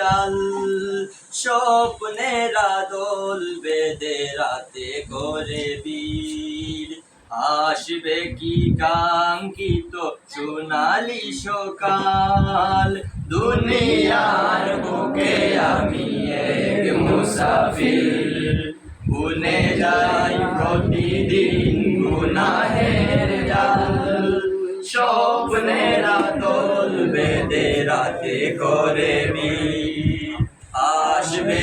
জাল, স্বপ্নেরা দোল বেদে রাতে করে বীর। আসবে কি কাঙ্ক্ষিত সোনালি সকাল? দুনিয়ার বুকে আমি এক মুসাফির। গুনে যাই প্রতিদিন গুনাহের জাল। স্বপ্নেরা দোল বেদে রাতে করে বীর।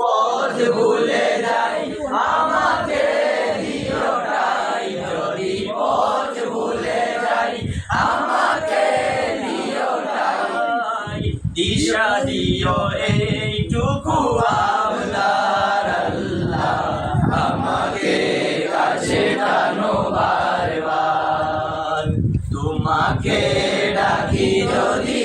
পথ ভুলে যাই, আমাকে ঠাই যদি পথ ভুলে যাই, আমাকে ঠাই দিশা দিও এইটুকু আপনার আল্লাহ, আমাকে কাছে টানো বারবার। তোমাকে ডাকি যদি